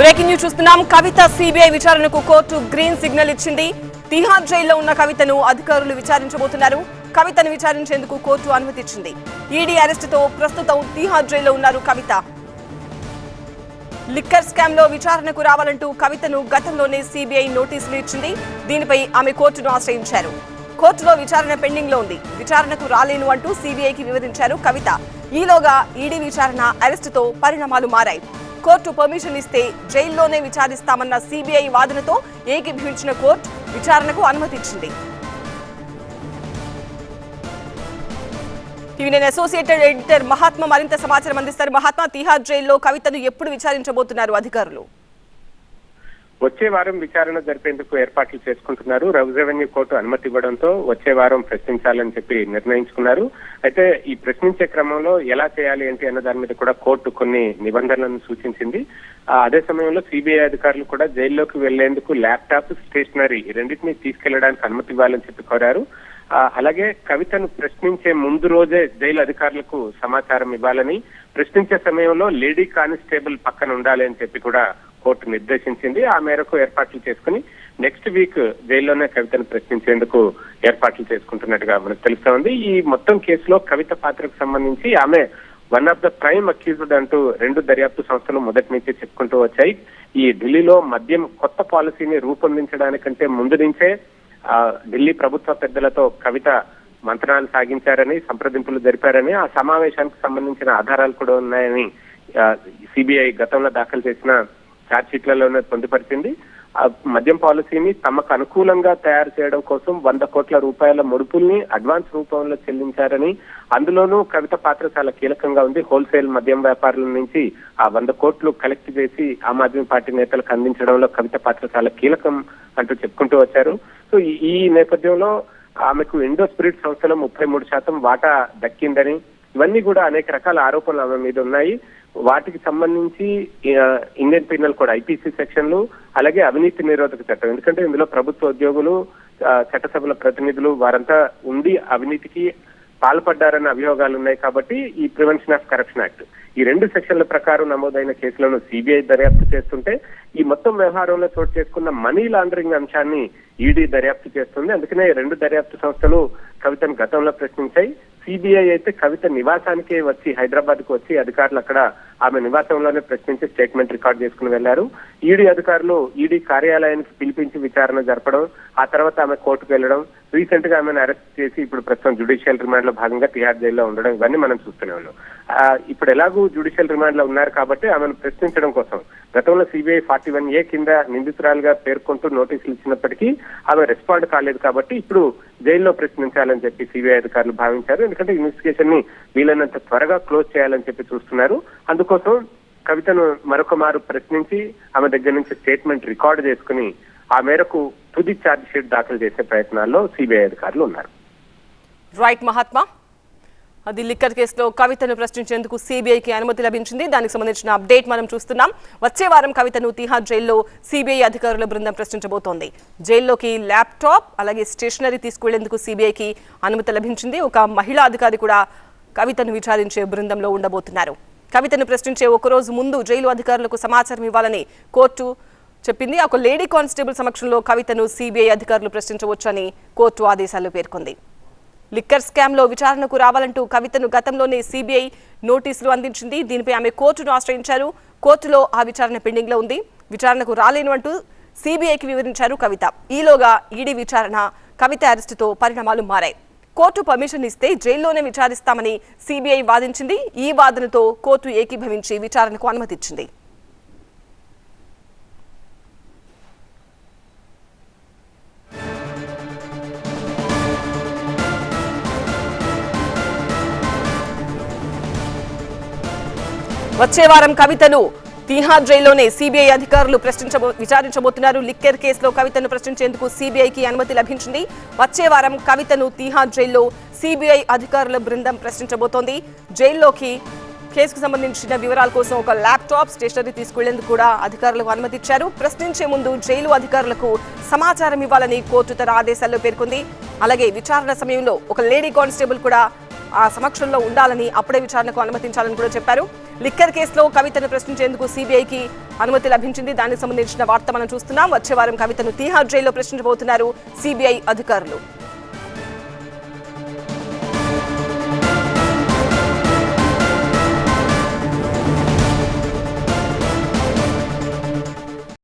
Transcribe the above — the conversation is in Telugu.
బ్రేకింగ్ న్యూస్ చూస్తున్నాం. కవిత సిబిఐ విచారణకు కోర్టు గ్రీన్ సిగ్నల్ ఇచ్చింది. తిహార్ జైల్లో ఉన్న కవితను అధికారులు విచారించబోతున్నారు. కవితను విచారించేందుకు కోర్టు అనుమతి ఇచ్చింది. ఈడీ అరెస్టుతో ప్రస్తుతం తిహార్ జైల్లో ఉన్నారు కవిత. లిక్కర్ స్కామ్లో విచారణకు రావాలంటూ కవితను గతంలోనే సిబిఐ నోటీసులు ఇచ్చింది. దీనిపై ఆమె కోర్టును ఆశ్రయించారు. కోర్టులో విచారణ పెండింగ్లో ఉంది. విచారణకు రాలేను అంటూ సిబిఐకి వివరించారు కవిత. ఈలోగా ఈడీ విచారణ అరెస్టుతో పరిణామాలు మారాయి. కోర్టు పర్మిషన్ ఇస్తే జైల్లోనే విచారిస్తామన్న సిబిఐ వాదనతో ఏకీభవించిన కోర్టు విచారణకు అనుమతి ఇచ్చింది టీవీ నేను అసోసియేటెడ్ ఎడిటర్ మహాత్మా మరింత సమాచారం అందిస్తారు. మహాత్మా తిహార్ జైల్లో కవితను ఎప్పుడు విచారించబోతున్నారు అధికారులు? వచ్చే వారం విచారణ జరిపేందుకు ఏర్పాట్లు చేసుకుంటున్నారు. రెవెన్యూ కోర్టు అనుమతి ఇవ్వడంతో వచ్చే వారం ప్రశ్నించాలని చెప్పి నిర్ణయించుకున్నారు. అయితే ఈ ప్రశ్నించే క్రమంలో ఎలా చేయాలి ఏంటి అన్న దాని మీద కూడా కోర్టు కొన్ని నిబంధనలను సూచించింది. అదే సమయంలో సిబిఐ అధికారులు కూడా జైల్లోకి వెళ్ళేందుకు ల్యాప్టాప్ స్టేషనరీ రెండింటినీ తీసుకెళ్ళడానికి అనుమతి ఇవ్వాలని చెప్పి కోరారు. అలాగే కవితను ప్రశ్నించే ముందు రోజే జైలు అధికారులకు సమాచారం ఇవ్వాలని ప్రశ్నించే సమయంలో లేడీ కానిస్టేబుల్ పక్కన ఉండాలి అని చెప్పి కూడా కోర్టు నిర్దేశించింది. ఆ మేరకు ఏర్పాట్లు చేసుకుని నెక్స్ట్ వీక్ జైల్లోనే కవితను ప్రశ్నించేందుకు ఏర్పాట్లు చేసుకుంటున్నట్టుగా మనకు తెలుస్తా ఉంది. ఈ మొత్తం కేసులో కవిత పాత్రకు సంబంధించి ఆమె one of the prime accused అంటూ రెండు దర్యాప్తు సంస్థలు మొదటి నుంచి చెప్పుకుంటూ వచ్చాయి. ఈ ఢిల్లీలో మద్యం కొత్త పాలసీని రూపొందించడానికంటే ముందు నుంచే ఆ, ఢిల్లీ ప్రభుత్వ పెద్దలతో కవిత మంత్రాలు సాగించారని సంప్రదింపులు జరిపారని ఆ సమావేశానికి సంబంధించిన ఆధారాలు కూడా ఉన్నాయని సిబిఐ గతంలో దాఖలు చేసిన ఛార్జ్ షీట్లలోనే పొందుపరిచింది ఆ మద్యం పాలసీని తమకు అనుకూలంగా తయారు చేయడం కోసం వంద కోట్ల రూపాయల ముడుపుల్ని అడ్వాన్స్ రూపంలో చెల్లించారని అందులోనూ కవిత పాత్ర చాలా కీలకంగా ఉంది. హోల్సేల్ మద్యం వ్యాపారుల నుంచి ఆ వంద కోట్లు కలెక్ట్ చేసి ఆమ్ ఆద్మీ పార్టీ నేతలకు అందించడంలో కవిత పాత్ర చాలా కీలకం అంటూ చెప్పుకుంటూ వచ్చారు. సో ఈ- ఈ నేపథ్యంలో ఆమెకు ఇండో స్పిరిట్ సంస్థలో ముప్పై మూడు శాతం వాటా దక్కిందని ఇవన్నీ కూడా అనేక రకాల ఆరోపణలు ఆమె మీద ఉన్నాయి. వాటికి సంబంధించి ఇండియన్ పీనల్ కోడ్ ఐపీసీ సెక్షన్లు అలాగే అవినీతి నిరోధక చట్టం. ఎందుకంటే ఇందులో ప్రభుత్వ ఉద్యోగులు చట్టసభల ప్రతినిధులు వారంతా ఉండి అవినీతికి పాల్పడ్డారన్న అభియోగాలు ఉన్నాయి కాబట్టి ఈ ప్రివెన్షన్ ఆఫ్ కరప్షన్ యాక్ట్ ఈ రెండు సెక్షన్ల ప్రకారం నమోదైన కేసులను సిబిఐ దర్యాప్తు చేస్తుంటే ఈ మొత్తం వ్యవహారంలో చోటు చేసుకున్న మనీ లాండరింగ్ అంశాన్ని ఈడీ దర్యాప్తు చేస్తుంది. అందుకనే రెండు దర్యాప్తు సంస్థలు కవితను గతంలో ప్రశ్నించాయి. సిబిఐ అయితే కవిత నివాసానికే వచ్చి హైదరాబాద్కు వచ్చి అధికారులు అక్కడ ఆమె నివాసంలోనే ప్రశ్నించి స్టేట్మెంట్ రికార్డ్ చేసుకుని వెళ్ళారు ఈడీ అధికారులు ఈడీ కార్యాలయానికి పిలిపించి విచారణ జరపడం ఆ తర్వాత ఆమె కోర్టుకు వెళ్ళడం రీసెంట్గా ఆమెను అరెస్ట్ చేసి ఇప్పుడు ప్రస్తుతం జుడిషియల్ రిమాండ్లో భాగంగా తిహార్ జైల్లో ఉండడం ఇవన్నీ మనం చూస్తూనే ఉన్నాం. ఆ, ఇప్పుడు ఎలాగూ జుడిషియల్ రిమాండ్లో ఉన్నారు కాబట్టి ఆమెను ప్రశ్నించడం కోసం గతంలో సిబిఐ ఫార్టీ వన్ ఏ కింద నిందితురాలుగా పేర్కొంటూ నోటీసులు ఇచ్చినప్పటికీ ఆమె రెస్పాండ్ కాలేదు కాబట్టి ఇప్పుడు జైల్లో ప్రశ్నించాలని చెప్పి సిబిఐ అధికారులు భావించారు. ఎందుకంటే ఇన్వెస్టిగేషన్ని వీలైనంత త్వరగా క్లోజ్ చేయాలని చెప్పి చూస్తున్నారు. అందుకోసం కవితను మరొక మారు ప్రశ్నించి ఆమె దగ్గర నుంచి స్టేట్మెంట్ రికార్డ్ చేసుకుని ఆ మేరకు తుది ఛార్జ్ షీట్ దాఖలు చేసే ప్రయత్నాల్లో సిబిఐ అధికారులు ఉన్నారు. రైట్ మహాత్మా. అది లిక్కర్ కేసులో కవితను ప్రశ్నించేందుకు సిబిఐకి అనుమతి లభించింది. దానికి సంబంధించిన అప్డేట్ మనం చూస్తున్నాం. వచ్చే వారం కవితను తిహార్ జైల్లో సిబిఐ అధికారుల బృందం ప్రశ్నించబోతోంది. జైల్లోకి ల్యాప్టాప్ అలాగే స్టేషనరీ తీసుకువెళ్ళేందుకు సిబిఐకి అనుమతి లభించింది. ఒక మహిళా అధికారి కూడా కవితను విచారించే బృందంలో ఉండబోతున్నారు. కవితను ప్రశ్నించే ఒకరోజు ముందు జైలు అధికారులకు సమాచారం ఇవ్వాలని కోర్టు చెప్పింది. ఒక లేడీ కానిస్టేబుల్ సమక్షంలో కవితను సిబిఐ అధికారులు ప్రశ్నించవచ్చని కోర్టు ఆదేశాలు పేర్కొంది. లిక్కర్ స్కామ్లో విచారణకు రావాలంటూ కవితను గతంలోనే సిబిఐ నోటీసులు అందించింది. దీనిపై ఆమె కోర్టును ఆశ్రయించారు. కోర్టులో ఆ విచారణ పెండింగ్లో ఉంది. విచారణకు రాలేను అంటూ సిబిఐకి వివరించారు కవిత. ఈలోగా ఈడీ విచారణ కవిత అరెస్టుతో పరిణామాలు మారాయి. కోర్టు పర్మిషన్ ఇస్తే జైల్లోనే విచారిస్తామని సిబిఐ వాదించింది. ఈ వాదనతో కోర్టు ఏకీభవించి విచారణకు అనుమతిచ్చింది. వచ్చే వారం కవితను తిహార్ జైల్లోనే సిబిఐ అధికారులు ప్రశ్నించబో విచారించబోతున్నారు. లిక్కర్ కేసులో కవితను ప్రశ్నించేందుకు సిబిఐకి అనుమతి లభించింది. వచ్చే వారం కవితను తిహార్ జైల్లో సిబిఐ అధికారుల బృందం ప్రశ్నించబోతోంది. జైల్లోకి కేసుకు సంబంధించిన వివరాల కోసం ఒక ల్యాప్టాప్ స్టేషనరీ తీసుకెళ్ళేందుకు కూడా అధికారులకు అనుమతి ఇచ్చారు. ప్రశ్నించే ముందు జైలు అధికారులకు సమాచారం ఇవ్వాలని కోర్టు తన ఆదేశాల్లో పేర్కొంది. అలాగే విచారణ సమయంలో ఒక లేడీ కానిస్టేబుల్ కూడా ఆ సమక్షంలో ఉండాలని అప్పుడే విచారణకు అనుమతించాలని కూడా చెప్పారు. లిక్కర్ కేసులో కవితను ప్రశ్నించేందుకు సిబిఐకి అనుమతి లభించింది. దానికి సంబంధించిన వార్త మనం చూస్తున్నాం. వచ్చే వారం కవితను తీహార్ జైల్లో ప్రశ్నించబోతున్నారు సిబిఐ అధికారులు.